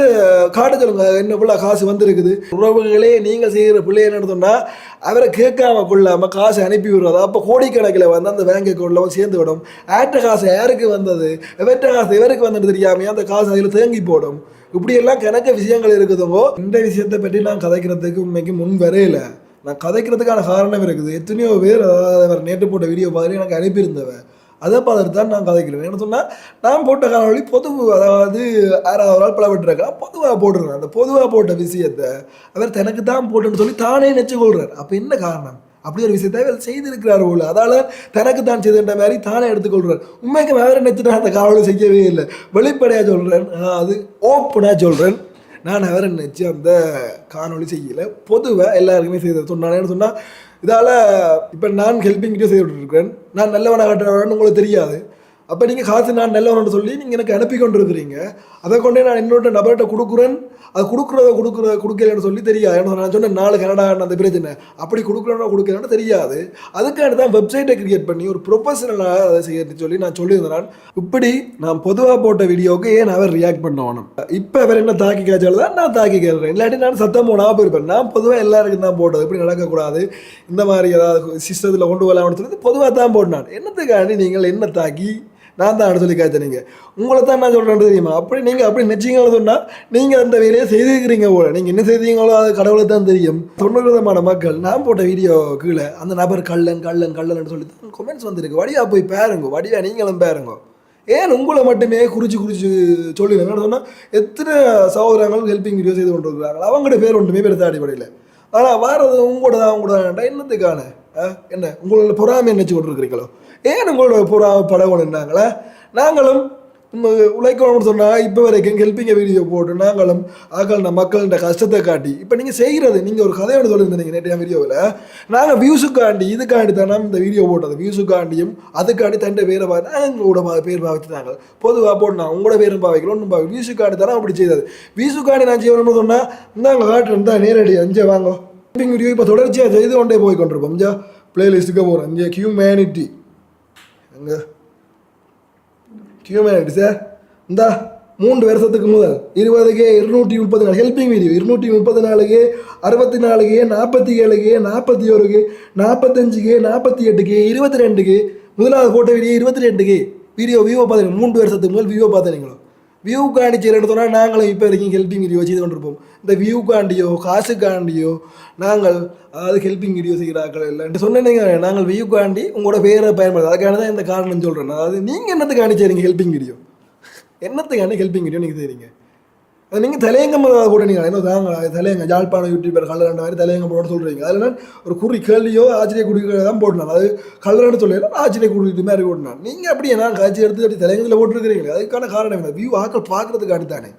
காட்ட சொல்லுங்க என்ன இவ்வளோ காசு வந்திருக்குது? உறவுகளே நீங்கள் செய்கிற பிள்ளை என்ன சொன்னால் அவரை கேட்காம கொள்ளாமல் காசு அனுப்பி விடுறது. அப்போ கோடிக்கணக்கில் வந்து அந்த பேங்க் அக்கௌண்ட்டில் சேர்ந்து விடும். ஆட்ட காசு யாருக்கு வந்தது? வெற்ற காசு இவருக்கு வந்தது தெரியாமையே அந்த காசு அதில் தேங்கி போடும். இப்படியெல்லாம் கணக்க விஷயங்கள் இருக்குதுங்கோ. இந்த விஷயத்தை பற்றி நான் கதைக்கிறதுக்கு உண்மைக்கு முன் வரையில நான் கதைக்கிறதுக்கான காரணம் இருக்குது. எத்தனையோ பேர் அதாவது அவர் நேற்று போட்ட வீடியோ பார்த்து எனக்கு அனுப்பியிருந்தவன் அதை பார்த்துட்டு தான் நான் கதைக்கிறேன். என்ன சொன்னால் நான் போட்ட காணொளி பொது அதாவது ஆறாவது நாள் பலவிட்டுருக்கேன் பொதுவாக போட்டுருக்கேன் அந்த பொதுவாக போட்ட விஷயத்தை அவர் தனக்கு தான் போட்டுன்னு சொல்லி தானே நெச்சுக்கொள்கிறார் அப்போ என்ன காரணம்? அப்படி ஒரு விஷயத்தை அவர் செய்திருக்கிறார் போல. அதால் தனக்கு தான் செய்துன்ற மாதிரி தானே எடுத்துக்கொள்கிறார் உண்மைக்கு வேறு நினைச்சுட்டு அந்த காணொளி செய்யவே இல்லை. வெளிப்படையாக சொல்கிறேன் அது ஓப்பனாக சொல்கிறேன் நான் அவரை நினச்சி அந்த காணொளி செய்யலை. பொதுவாக எல்லாருக்குமே செய்தது. சொன்னானேன்னு சொன்னால் இதால் இப்போ நான் ஹெல்பிங் வீடியோ செய்துட்டு இருக்கிறேன் நான் நல்லவனாக உங்களுக்கு தெரியாது. அப்போ நீங்கள் காசு நான் நல்லவனு சொல்லி நீங்கள் எனக்கு அனுப்பி கொண்டு இருக்கிறீங்க அதை கொண்டே நான் இன்னொரு நபர்கிட்ட கொடுக்குறேன். அது கொடுக்குறத கொடுக்குற கொடுக்கலன்னு சொல்லி தெரியாது. ஏன்னா நான் சொன்னேன் நாலு கனடா அந்த பிரச்சனை. அப்படி கொடுக்குறேன்னா கொடுக்கலன்னு தெரியாது. அதுக்காண்டி தான் வெப்சைட்டை கிரியேட் பண்ணி ஒரு ப்ரொஃபஷனலாக அதை செய்யறது சொல்லி நான் சொல்லியிருந்தேன். நான். இப்படி நான் பொதுவாக போட்ட வீடியோவுக்கு ஏன் அவர் ரியாக்ட் பண்ணணும் இப்போ அவர் என்ன தாக்கி காய்ச்சாலும் தான் நான் தாக்கி கேட்குறேன். இல்லாட்டி நான் சத்தம் போனால் போயிருப்பேன். நான் பொதுவாக எல்லாருக்கும் தான் போட்டது. இப்படி நடக்கக்கூடாது. இந்த மாதிரி ஏதாவது சிஸ்டத்தில் கொண்டு வரலாம்னு சொல்லி பொதுவாக தான் போட்டேன் என்னத்துக்காண்டி நீங்கள் என்ன தாக்கி நான் தான் சொல்லி காய்ச்சனீங்க உங்களை தான் நான் சொல்கிறேன் தெரியுமா? அப்படி நீங்கள் அப்படி நிச்சயங்களை சொன்னால் நீங்கள் அந்த வேலையை செய்திருக்கிறீங்க போல. நீங்கள் என்ன செய்தீங்களோ அது கடவுளுக்கு தான் தெரியும். தொண்ணூறு விதமான மக்கள் நான் போட்ட வீடியோ கீழே அந்த நபர் கள்ளன் கள்ளன் கள்ளன் சொல்லி தான் கொமெண்ட்ஸ் வந்திருக்கு. வடியா போய் பாருங்க வடியா நீங்களும் பாருங்க. ஏன் உங்களை மட்டுமே குறிச்சு குறிச்சு சொல்லி என்ன சொன்னால் எத்தனை சகோதரங்கள் ஹெல்பிங் வீடியோ செய்து கொண்டு இருக்கிறாங்க அவங்களோட பேர் ஒன்றுமே பெருத்த அடிப்படையில் ஆனால் வாரது உங்களோட தான் உங்களோட வேண்டாம் என்னத்துக்கான? ஆ? என்ன? உங்களோட பொறாமை நினச்சி கொண்டு இருக்கிறீங்களோ ஏன் உங்களோட புறா படகணுன்னாங்களே நாங்களும் உழைக்கணும்னு சொன்னால் இப்போ வரைக்கும் ஹெல்பிங்க வீடியோ போட்டு நாங்களும் ஆக்கள் நம்ம மக்கள்கிட்ட கஷ்டத்தை காட்டி இப்போ நீங்கள் செய்கிறது நீங்கள் ஒரு கதை ஒன்று சொல்லியிருந்தீங்க நேற்றைய வீடியோவில் நாங்கள் வியூஸுக்காண்டி இதுக்காண்டி தானே இந்த வீடியோ போட்டது. வியூஸுக்காண்டியும் அதுக்காண்டி தண்டை பேரை பார்த்து எங்களோட பா- பேர் பாவிச்சுட்டாங்க. பொதுவாக போட்டு உங்களோட பேரும் பாவிக்கிறோம் ஒன்றும் பாவி வியூஸுக்காண்டி தானே அப்படி செய்தது. வியூஸுக்காண்டி நான் செய்யணும்னு சொன்னால் இந்தாங்க காட்டுறேன் தான் நேரடி அஞ்சே வாங்க. ஹெல்பிங் வீடியோ இப்போ தொடர்ச்சியாக செய்து கொண்டே போய் கொண்டிருப்போம் இஞ்சா பிளேலிஸ்ட்டுக்கு போகிறோம் இங்கே ஹியூமனிட்டி எங்கே ஹியூமனிட்டி சார் இந்தா மூன்று வருஷத்துக்கு முதல் இருபதுக்கு இருநூற்றி முப்பது நாள். ஹெல்பிங் வீடியோ இருநூற்றி முப்பது நாலுக்கு அறுபத்தி நாலுக்கு நாற்பத்தி ஏழுக்கு நாற்பத்தி ஒருக்கு நாற்பத்தஞ்சுக்கு நாற்பத்தி எட்டுக்கு இருபத்தி ரெண்டுக்கு முதலாவது போட்ட வீடியோ இருபத்தி ரெண்டுக்கு வீடியோ வியூவை பார்த்துருங்க மூன்று வருஷத்துக்கு முதல் வியூவை பார்த்துருங்களோ வியூ காண்டி செய்யறேன்னு சொன்னால் நாங்களும் இப்போ வரைக்கும் ஹெல்பிங் வீடியோ செய்து கொண்டிருப்போம். இந்த வியூ காண்டியோ காசுக்காண்டியோ நாங்கள் அதாவது ஹெல்பிங் வீடியோ செய்கிறார்கள் இல்லைன்ட்டு சொன்னீங்க நாங்கள் வியூ காண்டி உங்களோட பேரை பயன்படுது அதுக்கான தான் இந்த காரணம் சொல்கிறேன் அதாவது நீங்கள் என்னத்துக்காண்டி செய்றீங்க ஹெல்பிங் வீடியோ என்னத்துக்காண்டி ஹெல்பிங் வீடியோ நீங்கள் செய்கிறீங்க அது நீங்கள் தலையங்கம் கூட நீங்கள் என்ன தாங்க தலையங்க ஜாழ்ப்பாணம் யூடியூபர் கல்லறண்ட மாதிரி தலையங்கம் போட சொல்கிறீங்க அதில் ஒரு குறி கேள்வியோ ஆச்சரிய குறி தான் போடணும். அது கல்லறன்னு சொல்லல ஆச்சரிய குறி மாதிரி போடணும். நீங்கள் அப்படியே நான் காட்சி எடுத்து அப்படி தலையங்கத்தில் போட்டுருக்கிறீங்களே அதுக்கான காரணம் என்ன? வியூ ஆக்கள் பார்க்கறதுக்காண்டி தானே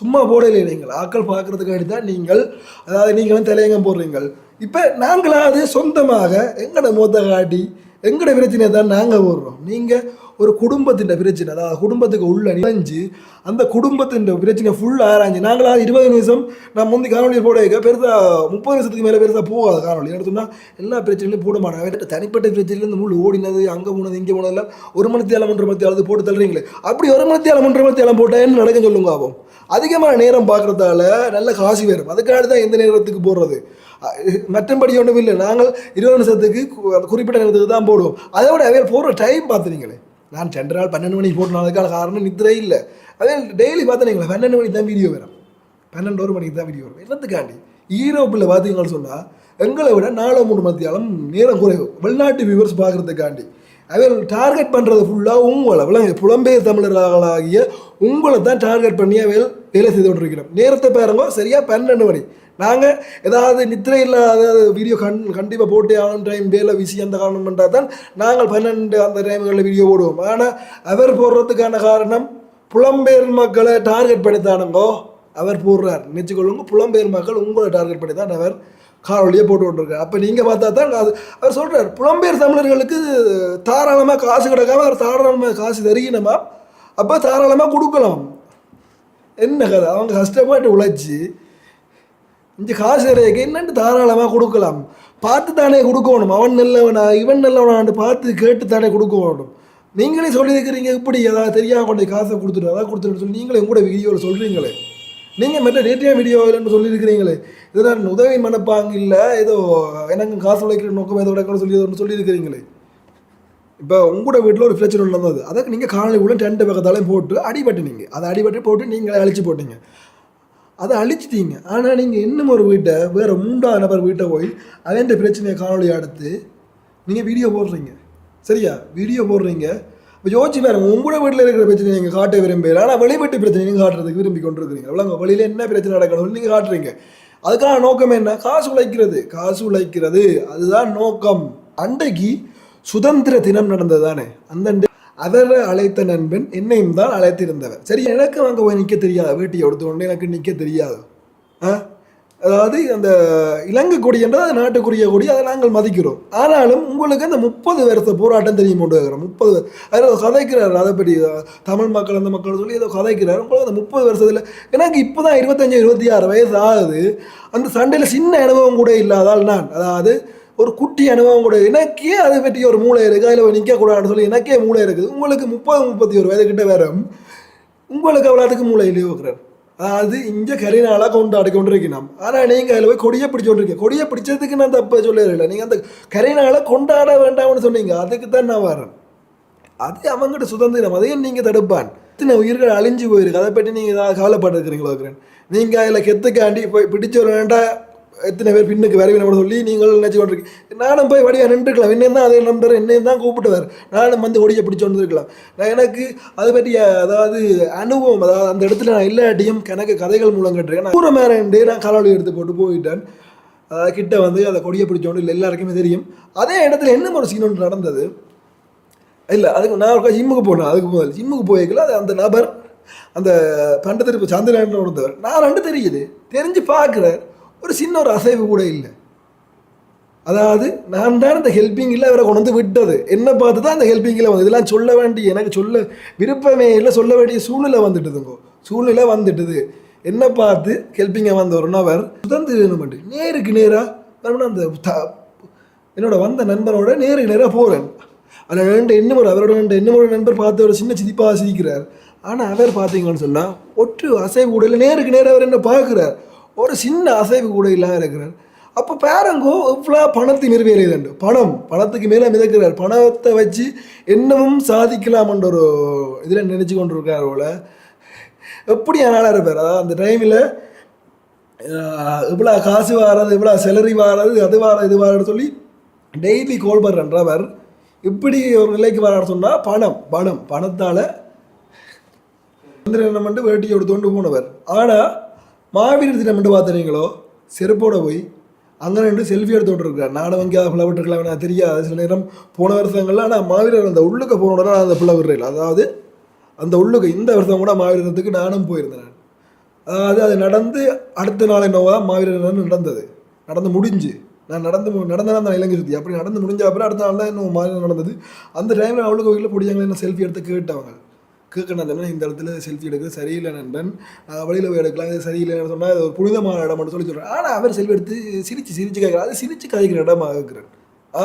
சும்மா போடலை நீங்கள். ஆக்கள் பார்க்கறதுக்காண்டி தான் நீங்கள் அதாவது நீங்களும் தலையங்கம் போடுறீங்கள். இப்போ நாங்களாவது சொந்தமாக எங்கட மூத்த காட்டி எங்கட பிரச்சனையை தான் நாங்கள் போடுறோம். நீங்கள் ஒரு குடும்பத்தின் பிரச்சனை அதாவது குடும்பத்துக்கு உள்ள நினைஞ்சு அந்த குடும்பத்தின் பிரச்சனை ஃபுல்லாக ஆராய்ஞ்சு நாங்களாம் இருபது நிமிஷம் நான் முந்தி காணொலி போட பெருசாக முப்பது நிமிஷத்துக்கு மேலே பெருசாக போகாது காணொலி என்ன சொன்னால் எல்லா பிரச்சனையும் போட மாட்டாங்க. தனிப்பட்ட பிரச்சனையிலேருந்து முள் ஓடினது அங்கே போனது இங்கே போனது எல்லாம் ஒரு மணி தேலம் ஒன்றரை மணி தேலம் போட்டு தள்ளுறீங்களே. அப்படி ஒரு மணி தேலம் ஒன்றரை மணி தேலம் போட்டால் என்ன நடக்கும் சொல்லுங்க ஆகும் அதிகமான நேரம் பார்க்குறதால நல்ல காசு வரும் அதுக்காக தான் எந்த நேரத்துக்கு போடுறது? மற்றபடி ஒன்றும் இல்லை. நாங்கள் இருபது நிமிஷத்துக்கு குறிப்பிட்ட நேரத்துக்கு தான் போடுவோம். அதை விட அவையில் போடுற டைம் பார்த்துறீங்களே. நான் சென்ற நாள் பன்னெண்டு மணிக்கு போட்டு அதுக்கான காரணம் நித்திரை இல்லை. அதே டெய்லி பார்த்துனீங்களே பன்னெண்டு மணிக்கு தான் வீடியோ வரும். பன்னெண்டு ஒரு மணிக்கு தான் வீடியோ வரும். என்னத்துக்காண்டி? ஈரோப்பில் பார்த்தீங்கன்னு சொன்னால் எங்களை விட நாலு மூணு மத்தியாலம் நேரம் குறைவு. வெளிநாட்டு வியூவர்ஸ் பார்க்குறதுக்காண்டி. அவர்கள் டார்கெட் பண்ணுறது ஃபுல்லாக உங்களை விளங்க புலம்பெயர் தமிழர்களாகிய உங்களை தான் டார்கெட் பண்ணி அவர்கள் வேலை செய்து கொண்டிருக்கிறோம். நேரத்தை பாருங்க சரியாக பன்னெண்டு மணி. நாங்கள் ஏதாவது நித்திரை இல்லாத வீடியோ கண் கண்டிப்பாக போட்டு ஆகணும் டைம் வேலை விசி அந்த காரணம் பண்ணால் தான் நாங்கள் பன்னெண்டு அந்த டைம்களில் வீடியோ போடுவோம். ஆனால் அவர் போடுறதுக்கான காரணம் புலம்பெயர் மக்களை டார்கெட் பண்ணித்தானுங்கோ அவர் போடுறார். நினச்சிக்கொள்ளுங்க புலம்பெயர் மக்கள் உங்களை டார்கெட் பண்ணி தான் அவர் காணொலியை போட்டு கொண்டிருக்கார். அப்போ நீங்கள் பார்த்தா தான் அது அவர் சொல்கிறார் புலம்பெயர் தமிழர்களுக்கு தாராளமாக காசு கிடைக்காம அவர் தாராளமாக காசு தருகினமா அப்போ தாராளமாக கொடுக்கலாம். என்ன கதை? அவங்க கஷ்டப்பட்டு உழைச்சி இந்த காசு ரேகை என்னன்னு தாராளமாக கொடுக்கலாம். பார்த்து தானே கொடுக்கணும். அவன் நல்லவனா இவன் நல்லவனான்னு பார்த்து கேட்டு தானே கொடுக்கணும். நீங்களே சொல்லியிருக்கிறீங்க இப்படி ஏதாவது தெரியாமல் கொண்டு காசை கொடுத்துட்டு அதான் கொடுத்துட்டு சொல்லி நீங்களே கூட வீடியோவில் சொல்கிறீங்களே நீங்கள் மற்ற டேட்டியா இல்லைன்னு சொல்லியிருக்கிறீங்களே. இதனால் உதவி மனப்பாங்க இல்லை ஏதோ எனக்கு காசு உழைக்கிற நோக்கம் ஏதோ உழைக்கணும்னு சொல்லி ஒன்று சொல்லியிருக்கிறீங்களே. இப்போ உங்களோட வீட்டில் ஒரு பிரச்சனை நடந்தது. அதுக்கு நீங்கள் காணொலி கூட டென்ட் பக்கத்தாலையும் போட்டு அடிபட்டுனீங்க. அதை அடிபட்டு போட்டு நீங்களே அழிச்சு போட்டீங்க. அதை அழிச்சிட்டீங்க. ஆனால் நீங்கள் இன்னும் ஒரு வீட்டை வேறு மூன்றாவது நபர் வீட்டை போய் அதே பிரச்சனையை காணொலி எடுத்து நீங்கள் வீடியோ போடுறீங்க. சரியா? வீடியோ போடுறீங்க. இப்போ யோசிச்சு பாருங்க உங்களோட வீட்டில் இருக்கிற பிரச்சனை நீங்கள் காட்ட விரும்புகிறீங்க ஆனால் வெளிப்பட்டு பிரச்சனை நீங்கள் காட்டுறதுக்கு விரும்பி கொண்டிருக்கிறீங்க அவ்வளோங்க வெளியில் என்ன பிரச்சனை நடக்கணும்னு நீங்கள் காட்டுறீங்க. அதுக்கான நோக்கம் என்ன? காசு உழைக்கிறது. காசு உழைக்கிறது அதுதான் நோக்கம். அன்றைக்கு சுதந்திர தினம் நடந்தது தானே அந்த அவரை அழைத்த நண்பன் என்னையும் தான் அழைத்திருந்தவர். சரி எனக்கு அங்கே போய் நிற்க தெரியாது? வீட்டை எடுத்து கொண்டு எனக்கு நிற்க தெரியாது? ஆ? அதாவது அந்த இலங்கை கொடி என்றால் அது நாட்டுக்குரிய கொடி அதை நாங்கள் மதிக்கிறோம். ஆனாலும் உங்களுக்கு அந்த முப்பது வருஷ போராட்டம் தெரியும் கொண்டு வைக்கிறோம் முப்பது அதில் கதைக்கிறார் அதை பற்றி தமிழ் மக்கள் அந்த மக்கள் சொல்லி ஏதோ கதைக்கிறார். உங்களுக்கு அந்த முப்பது வருஷத்தில் எனக்கு இப்போ தான் இருபத்தஞ்சி இருபத்தி ஆறு வயசு ஆகுது. அந்த சண்டையில் சின்ன அனுபவம் கூட இல்லாதால் நான் அதாவது ஒரு குட்டி அனுபவம் கூட எனக்கே அதை பற்றி ஒரு மூளை இருக்குது அதில் நிற்கக்கூடாதுன்னு சொல்லி எனக்கே மூளை இருக்குது. உங்களுக்கு முப்பது முப்பத்தி ஒரு வயது கிட்ட வேறும் உங்களுக்கு அவ்வளோத்துக்கு மூளை இல்லையோ அதாவது இங்கே கரிநாளாக கொண்டாடி கொண்டிருக்கணும் ஆனால் நீங்கள் அதில் போய் கொடியை பிடிச்சு கொண்டிருக்கீங்க. கொடியை பிடிச்சதுக்கு நான் தப்பை சொல்லல நீங்கள் அந்த கரிநாளை கொண்டாட வேண்டாம்னு சொன்னீங்க. அதுக்கு தான் நான் வரேன். அது அவங்ககிட்ட சுதந்திரம். அதையும் நீங்கள் தடுப்பான். இத்தனை உயிர்கள் அழிஞ்சு போயிருக்கு. அதை பற்றி நீங்கள் ஏதாவது கவலைப்பட்டிருக்கிறீங்களா நீங்கள் அதில் கெத்துக்காண்டி போய் பிடிச்ச ஒரு எத்தனை பேர் பின்னுக்கு வரவினோட சொல்லி நீங்கள் நினச்சி கொண்டிருக்கீங்க நானும் போய் வடியாக நின்றுக்கலாம் என்னையும் தான் அதே நம்பர் என்னையும் தான் கூப்பிட்டுவார். நானும் வந்து ஒடியை பிடிச்சு வந்துருக்கலாம் நான் எனக்கு அதை பற்றிய அதாவது அனுபவம் அதாவது அந்த இடத்துல நான் இல்லாட்டியும் எனக்கு கதைகள் மூலம் கேட்டிருக்கேன். நான் தூரம் நான் காலவழி எடுத்து போட்டு போயிட்டேன். அதாவது கிட்ட வந்து அதை கொடியை பிடிச்சோண்டு இல்லை எல்லாருக்குமே தெரியும். அதே இடத்துல என்ன ஒரு சீன் ஒன்று நடந்தது? இல்லை அதுக்கு நான் ஒரு ஜிம்முக்கு போனேன். அதுக்கு முதல் ஜிம்முக்கு போயிருக்கல அது அந்த நபர் அந்த பண்டத்திருப்பு சந்திரன் ஒருத்தவர். நான் ரெண்டு தெரியுது. தெரிஞ்சு பார்க்குறேன். ஒரு சின்ன ஒரு அசைவு கூட இல்லை. அதாவது நான் தான் இந்த ஹெல்பிங்கில் அவரை கொண்டு வந்து விட்டது. என்ன பார்த்து தான் அந்த ஹெல்பிங்கில் வந்து இதெல்லாம் சொல்ல வேண்டிய எனக்கு சொல்ல விருப்பமே இல்லை சொல்ல வேண்டிய சூழ்நிலை வந்துட்டுதுங்கோ சூழ்நிலை வந்துட்டுது. என்ன பார்த்து ஹெல்பிங்கை வந்த அவர் சுதந்திரம் பண்ணி நேருக்கு நேராக அந்த என்னோட வந்த நண்பரோட நேருக்கு நேராக போகிறேன் அதில் ரெண்டு இன்னும் ஒரு அவரோட ரெண்டு இன்னும் ஒரு நண்பர் பார்த்து ஒரு சின்ன சிரிப்பாக சிரிக்கிறார். ஆனால் அவர் பார்த்தீங்கன்னு சொன்னால் ஒற்று அசைவு கூட இல்லை. நேருக்கு நேராக அவர் என்ன பார்க்குறார். ஒரு சின்ன அசைவு கூட இல்லாமல் இருக்கிறார். அப்போ பேரங்கோ இவ்வளோ பணத்தை நிறுவியலையுதுண்டு பணம் பணத்துக்கு மேலே மிதக்கிறார். பணத்தை வச்சு என்னவும் சாதிக்கலாம்ன்ற ஒரு இதில் நினச்சி கொண்டு இருக்கார் போல். எப்படி என்னால் இருப்பார். அதாவது அந்த டைமில் இவ்வளோ காசு வாரது இவ்வளோ செலரி வாரது அது வார இது வாரன்னு சொல்லி டெய்லி கோல் பண்ணுறவர் இப்படி ஒரு நிலைக்கு வரான்னு சொன்னால் பணம் பணம். பணத்தால் சந்திரன் பண்ணி வேட்டியோடு தோண்டு போனவர். ஆனால் மாவீரர் தினம் என்று பார்த்துறீங்களோ செருப்போட போய் அங்கே நின்று செல்ஃபி எடுத்து இருக்கார் நானும் அங்கே பிள்ளை விட்டுருக்கலாம் எனக்கு தெரியாது. சில நேரம் போன வருஷங்கள்ல ஆனால் மாவீரர் அந்த உள்ளுக்க போன உடனே நான் அந்த பிள்ளை விடுறேன் அதாவது அந்த உள்ளுக்க இந்த வருஷம் கூட மாவீரத்துக்கு நானும் போயிருந்தேன். அதாவது அது நடந்து அடுத்த நாள் என்னவோ தான் மாவீரர் நடந்தது. நடந்து முடிஞ்சு. நான் நடந்து மு- நடந்த தான் இலங்கை சுற்றி அப்படி நடந்து முடிஞ்ச அப்புறம் அடுத்த நாள் தான் இன்னும் மாவீரர் நடந்தது. அந்த டைமில் அவளுக்கு கோயிலில் பிடிச்சாங்க என்ன செல்ஃபி எடுத்து கேட்டவங்க. கேட்கணும் அந்த இந்த இடத்துல செல்ஃபி எடுக்கிறது சரியில்லை நண்பன். வழியில் போய் எடுக்கலாம். இது சரியில்லைன்னு சொன்னால் அது ஒரு புனிதமான இடம் மட்டும் சொல்லி சொல்கிறேன் ஆனால் அவர் செல்ஃபி எடுத்து சிரித்து சிரித்து கேட்குறாரு அது சிரித்து கதைக்கிற இடமா இருக்கிறேன் ஆ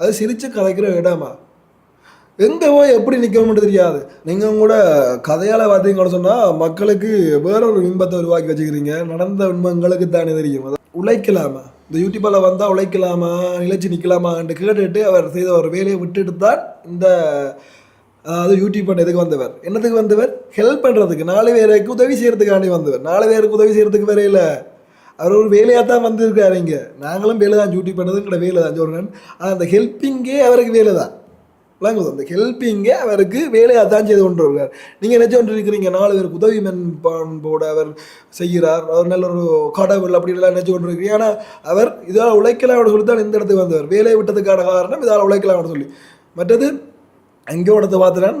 அது சிரித்து கதைக்கிற இடமா? எங்கே போய் எப்படி நிற்கணும்னு தெரியாது. நீங்கள் கூட கதையால் பார்த்தீங்கன்னு சொன்னால் மக்களுக்கு வேற ஒரு இன்பத்தை உருவாக்கி வச்சுக்கிறீங்க. நடந்த உண்மைங்களுக்கு தானே தெரியும். அதான் உழைக்கலாமா? இந்த யூடியூப்பில் வந்தால் உழைக்கலாமா? நிலச்சி நிற்கலாமான்ட்டு கேட்டுட்டு அவர் செய்த ஒரு வேலையை விட்டுட்டு தான் இந்த அதாவது யூடியூப் பண்ண எதுக்கு வந்தவர். என்னத்துக்கு வந்தவர்? ஹெல்ப் பண்ணுறதுக்கு நாலு பேருக்கு உதவி செய்கிறதுக்காண்டி வந்தவர். நாலு பேருக்கு உதவி செய்கிறதுக்கு வேற இல்லை. அவர் ஒரு வேலையாக தான் வந்திருக்காரு இங்கே. நாங்களும் வேலை தான் யூடியூப் பண்ணதுங்கிற வேலை தான் சொல்கிறேன் ஆனால் அந்த ஹெல்ப்பிங்கே அவருக்கு வேலை தான் விளங்குது. அந்த ஹெல்ப்பிங்கே அவருக்கு வேலையாக தான் செய்து கொண்டு வருகிறார் நீங்கள் நினச்சி கொண்டு இருக்கிறீங்க நாலு பேருக்கு உதவி மென்போட அவர் செய்கிறார். அவர் நல்ல ஒரு கடவுள் அப்படின்லாம் நினச்சி கொண்டு இருக்கிறீங்க ஆனால் அவர் இதால் உழைக்கலாம் சொல்லி தான் இந்த இடத்துக்கு வந்தவர். வேலையை விட்டதுக்கான காரணம் இதால் உழைக்கலாம் சொல்லி. மற்றது அங்கே இடத்த பார்த்துறான்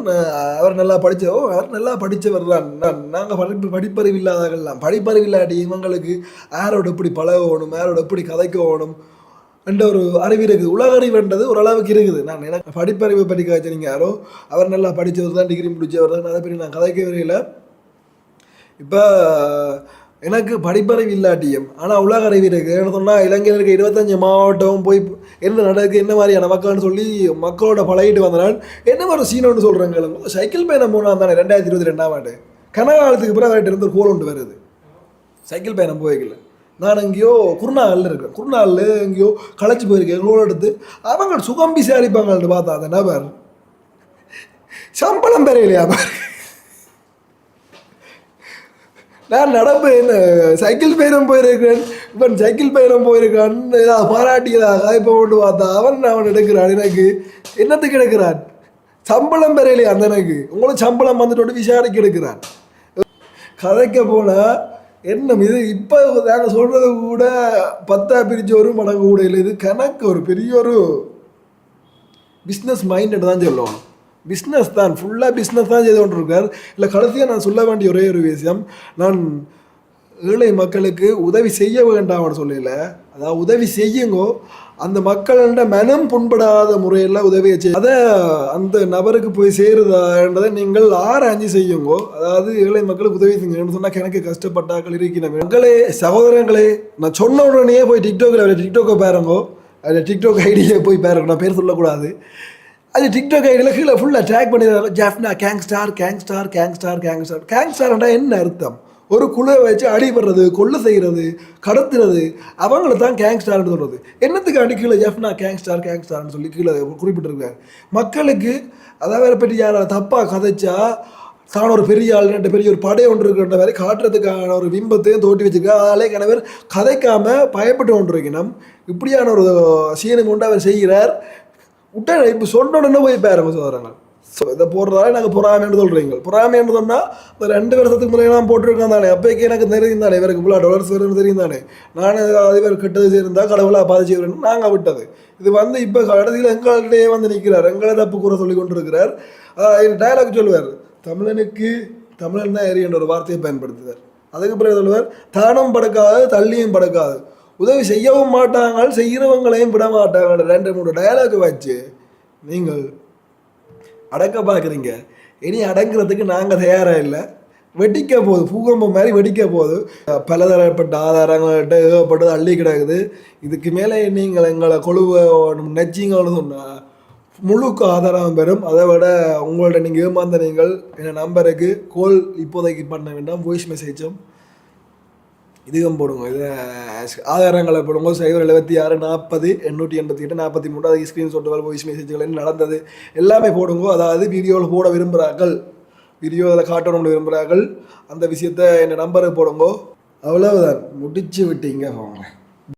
அவர் நல்லா படித்தவோ அவர் நல்லா படித்தவர் தான். நாங்கள் படிப்பு படிப்பறிவு இல்லாதவர்கள்லாம் படிப்பறிவு இல்லாட்டி இவங்களுக்கு யாரோட எப்படி பழகணும் யாரோட எப்படி கதைக்கணும் என்ற ஒரு அறிவு இருக்குது. உலக அறிவுன்றது ஓரளவுக்கு இருக்குது. நான் எனக்கு படிப்பறிவை பற்றி காய்ச்சினீங்க யாரோ அவர் நல்லா படித்தவர் தான் டிகிரி முடித்தவர் தான். அதை பற்றி நான் கதைக்க வரையில் இப்போ எனக்கு படிப்பறிவு இல்லாட்டியும் ஆனால் உலக அறிவு இருக்குது. என்ன சொன்னால் இலங்கையில் இருக்க இருபத்தஞ்சு மாவட்டம் போய் என்ன நடக்குது என்ன மாதிரியான மக்கள்னு சொல்லி மக்களோட பழகிட்டு வந்தனால் என்ன மாதிரி சீனோன்னு சொல்கிறாங்க சைக்கிள் பயணம் போனால் தானே ரெண்டாயிரத்தி இருபத்தி ரெண்டாம் ஆண்டு. கனகாலத்துக்கு பிறகு அவர்கிட்ட இருந்து ஒரு கோல் ஒன்று வருது. சைக்கிள் பயணம் போய்க்கல நான் எங்கேயோ குருநாளில் இருக்கேன். குருநாளில் எங்கேயோ களைச்சி போயிருக்கேன் எங்களோட எடுத்து. அவங்க சுகம் விசாரிப்பாங்கள்னு பார்த்தா அந்த நபர் சம்பளம் பெறையிலையா பாரு நான் நடப்பேன் சைக்கிள் பயணம் போயிருக்கேன். இவன் சைக்கிள் பயணம் போயிருக்கான். ஏதாவது பாராட்டியதாக இப்போ கொண்டு பார்த்தா அவன் அவன் எடுக்கிறான் எனக்கு? என்னத்துக்கு எடுக்கிறான்? சம்பளம் பெறையிலையா அந்த எனக்கு? உங்களுக்கு சம்பளம் வந்துட்டு விசாரிக்க எடுக்கிறான். கதைக்க போனால் என்ன இது? இப்போ நாங்கள் சொல்கிறது கூட பத்தா பிரித்து ஒரு மடங்கு கூட இல்லை. இது கணக்கு ஒரு பெரிய ஒரு பிஸ்னஸ் மைண்டட் தான் சொல்லுவோம் பிஸ்னஸ் தான் ஃபுல்லாக பிஸ்னஸ் தான் செய்து கொண்டிருக்கார் இல்லை கடைசியாக நான் சொல்ல வேண்டிய ஒரே ஒரு விஷயம் நான் ஏழை மக்களுக்கு உதவி செய்ய வேண்டாம்னு சொல்லல. அதாவது உதவி செய்யுங்கோ. அந்த மக்களோட மனம் புண்படாத முறையில் உதவியை செய்ய அதை அந்த நபருக்கு போய் சேருதான்றதை நீங்கள் ஆராய்ச்சி செய்யுங்கோ. அதாவது ஏழை மக்களுக்கு உதவி செய்யுங்கன்னு சொன்னால் எனக்கு கஷ்டப்பட்டாக்கள் இருக்கிறேன் மக்களே சகோதரங்களே நான் சொன்ன உடனே போய் டிக்டாக்கில் டிக்டாக்கை பாருங்கோ. அதில் டிக்டாக் ஐடியை போய் பாருங்க. நான் பேர் சொல்லக்கூடாது. அது டிக்டாக் ஐடியில் கீழே ஃபுல்லாக டேக் பண்ணிடுறாரு. Jaffna gang star gang star gang star gang star gang ஸ்டார்ன்றா என்ன அர்த்தம்? ஒரு குழுவை வச்சு அடிபடுறது கொள்ளை செய்கிறது கடத்துறது அவங்கள தான் கேங் ஸ்டார்னு சொல்கிறது என்னத்துக்காண்டி கீழே ஜெஃப்னா கேங் ஸ்டார் கேங் ஸ்டார்னு சொல்லி கீழே குறிப்பிட்டிருக்காரு. மக்களுக்கு அதாவது பற்றி யாராவது தப்பாக கதைச்சா தான் ஒரு பெரிய ஆள் ரெண்டு பெரிய ஒரு படை ஒன்று இருக்கின்ற மாதிரி காட்டுறதுக்கான ஒரு பிம்பத்தையும் தோட்டி வச்சுருக்கா. அதனாலே கணவர் கதைக்காமல் பயப்பட்டு கொண்டிருக்கணும். இப்படியான ஒரு சீனை கொண்டு அவர் செய்கிறார். விட்டா இப்போ சொன்ன உடனே போய் பாருங்க சோதரங்கள் ஸோ இதை போடுறதால எனக்கு பொறாமைன்னு சொல்கிறீங்க பொறாமைன்னு சொன்னால் இந்த ரெண்டு வருஷத்துக்கு முன்னாடி நான் போட்டிருக்கேன் தானே. அப்போக்கே எனக்கு தெரியும் தானே இவருக்கு இவ்வளோ டாலர்ஸ் வரும்னு தெரியும் தானே. நான் இவர் கெட்டது செய்திருந்தா கடவுளாக பாதிச்சு வரணும் நாங்கள் விட்டது. இது வந்து இப்போ கடைசியில் எங்கள்கிட்டயே வந்து நிற்கிறார் எங்களை தப்பு கூற சொல்லி கொண்டு இருக்கிறார் டயலாக் சொல்லுவார். தமிழனுக்கு தமிழன் தான் என்ற ஒரு வார்த்தையை பயன்படுத்துவார். அதுக்கு பிறகு சொல்லுவார் தானம் படுக்காது தள்ளியும் படுக்காது. உதவி செய்யவும் மாட்டாங்க செய்கிறவங்களையும் விட மாட்டாங்க ரெண்டு மூணு டயலாக் வச்சு நீங்கள் அடக்க பார்க்குறீங்க. இனி அடங்குறதுக்கு நாங்கள் தயாராக இல்லை. வெடிக்க போகுது பூகம்பம் மாதிரி வெடிக்க போகுது. பலதரப்பட்ட ஆதாரங்கள்கிட்ட ஏகப்பட்டது அள்ளி கிடக்குது. இதுக்கு மேலே நீங்கள் எங்களை கொழுவ நச்சிங்கன்னு சொன்னால் முழுக்க ஆதாரம் பெறும். அதை விட உங்கள்ட்ட நீங்கள் ஏமாந்த நீங்கள் என் நம்பருக்கு கோல் இப்போதைக்கு பண்ண வேண்டாம். வாய்ஸ் மெசேஜும் இதுவும் போடுங்க. இது ஆதாரங்களை போடுங்க. சைபர் எழுபத்தி ஆறு நாற்பது எண்ணூற்றி எண்பத்தி எட்டு நாற்பத்தி மூணு அது ஸ்க்ரீன்ஷாட்டுகள் வாய்ஸ் மெசேஜ்கள் என்ன நடந்தது? எல்லாமே போடுங்க. அதாவது வீடியோவில் போட விரும்புகிறார்கள் வீடியோ அதில் காட்டணும்னு விரும்புகிறார்கள் அந்த விஷயத்த என் நம்பருக்கு போடுங்க. அவ்வளவுதான். முடிச்சு விட்டீங்க போங்க.